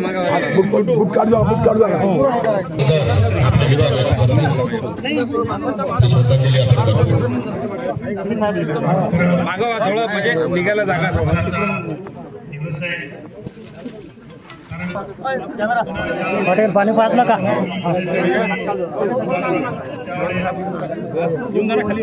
Book book book काढू द्या, book काढू द्या. मागवा थोडं म्हणजे निघायला जागा थोडं हॉटेल पाणी पाजलं का खाली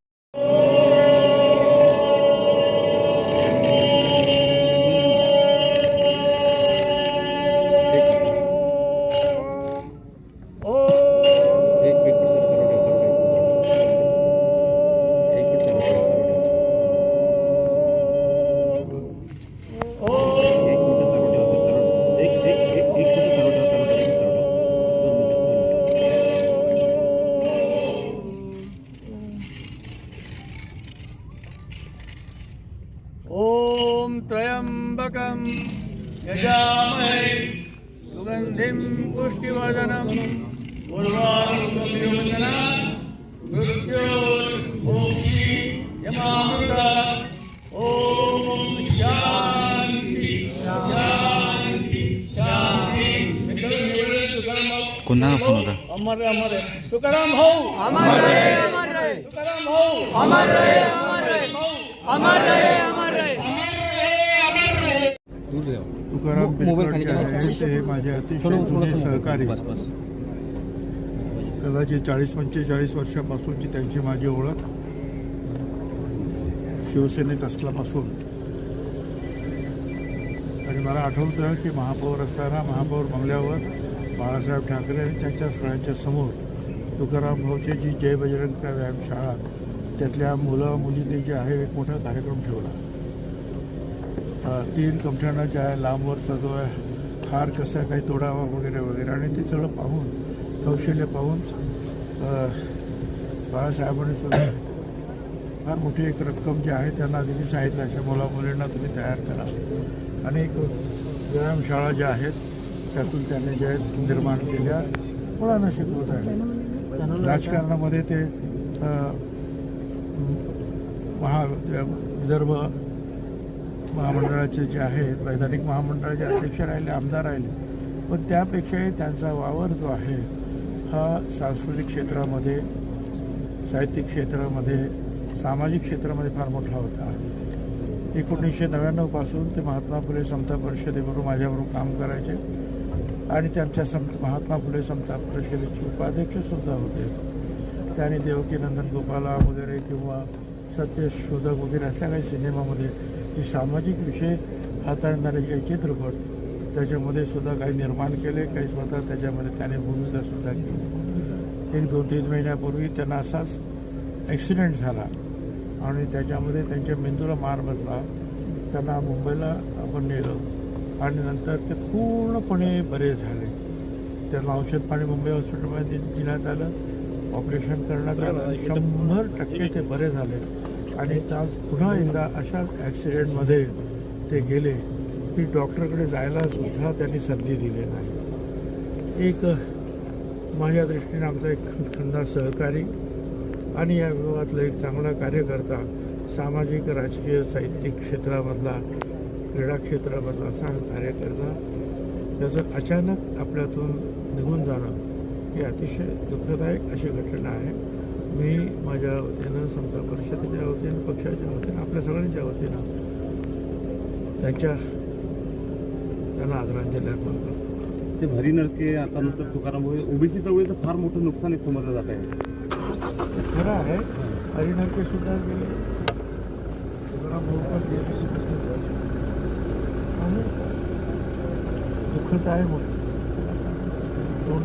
यजामहे सुगन्धिं पुष्टिवर्धनं उर्वारुकमियोजना मृत्योर्मोक्षी यमामृता ॐ शान्ति शान्ति शान्ति कोणाला फोन होता अमर रे अमर रे तुकाराम भाऊ अमर रे अमर रे तुकाराम भाऊ अमर रे अमर रे अमर रे अमर रे तुकाराम ते माझे अतिशय जुने सहकारी. कदाचित चाळीस पंचेचाळीस वर्षापासूनची त्यांची माझी ओळख. शिवसेनेत असल्यापासून. आणि मला आठवतं की महापौर असताना महापौर बंगल्यावर बाळासाहेब ठाकरे आणि त्यांच्या सगळ्यांच्या समोर तुकाराम भाऊची जी जय बजरंग का व्यायामशाळा त्यातल्या मुलं मुलींनी जे आहे एक मोठा कार्यक्रम ठेवला. तीन कमठाना ज्या आहे लांबवरचा जो आहे हार कसा काही तोडावा वगैरे वगैरे. आणि ते सगळं पाहून कौशल्य पाहून बाळासाहेबांनी सुद्धा फार मोठी एक रक्कम जी आहे त्यांना तिने सांगितलं अशा मुला मुलींना तुम्ही तयार करा. आणि एक व्यायामशाळा ज्या आहेत त्यातून त्यांनी ज्या आहेत निर्माण केल्या. मुलांना शिकवत आहे. राजकारणामध्ये ते महा विदर्भ महामंडळाचे जे आहेत वैधानिक महामंडळाचे अध्यक्ष राहिले आमदार राहिले पण त्यापेक्षाही त्यांचा वावर जो आहे हा सांस्कृतिक क्षेत्रामध्ये साहित्यिक क्षेत्रामध्ये सामाजिक क्षेत्रामध्ये फार मोठा होता. एकोणीसशे नव्याण्णवपासून ते महात्मा फुले समता परिषदेबरोबर माझ्याबरोबर काम करायचे आणि त्यांच्या सम महात्मा फुले समता परिषदेचे उपाध्यक्षसुद्धा होते. त्याने देवकीनंदन गोपाला वगैरे किंवा सत्यशोधक वगैरे अशा काही सिनेमामध्ये जे सामाजिक विषय हाताळणारे जे चित्रपट त्याच्यामध्ये सुद्धा काही निर्माण केले काही स्वतः त्याच्यामध्ये त्याने भूमिकासुद्धा केली. एक दोन तीन महिन्यापूर्वी त्यांना असाच ॲक्सिडेंट झाला आणि त्याच्यामध्ये त्यांच्या मेंदूला मार बसला. त्यांना मुंबईला आपण नेलं आणि नंतर ते पूर्णपणे बरे झाले. त्यांना औषध पाणी मुंबई हॉस्पिटलमध्ये देण्यात आलं. ऑपरेशन करण्यात आलं. शंभर टक्के ते बरे झाले. आणि त्या पुन्हा एकदा अशा ॲक्सिडेंटमध्ये ते गेले की डॉक्टरकडे जायला सुद्धा त्यांनी संधी दिली नाही. एक माझ्या दृष्टीने आमचा एक खंदा सहकारी आणि या विभागातला एक चांगला कार्यकर्ता सामाजिक राजकीय साहित्यिक क्षेत्रामधला क्रीडा क्षेत्रामधला असा कार्यकर्ता त्याचं अचानक आपल्यातून निघून जाणं ही अतिशय दुःखदायक अशी घटना आहे. मी माझ्या वतीनं समता परिषदेच्या वतीनं पक्षाच्या वतीनं आपल्या सगळ्यांच्या वतीनं त्यांच्या त्यांना आदरांजली अर्पण करतो. ते भरी नरके आता नंतर तुकाराम ओबीसी चळवळीचं फार मोठं नुकसान आहे समजलं जात आहे. खरं आहे हरिनरके सुद्धा गेले तुकाराम आणि दुःखद आहे म्हणून. दोन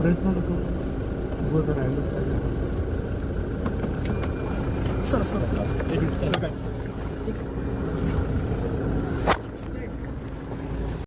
प्रयत्न नको Thank you.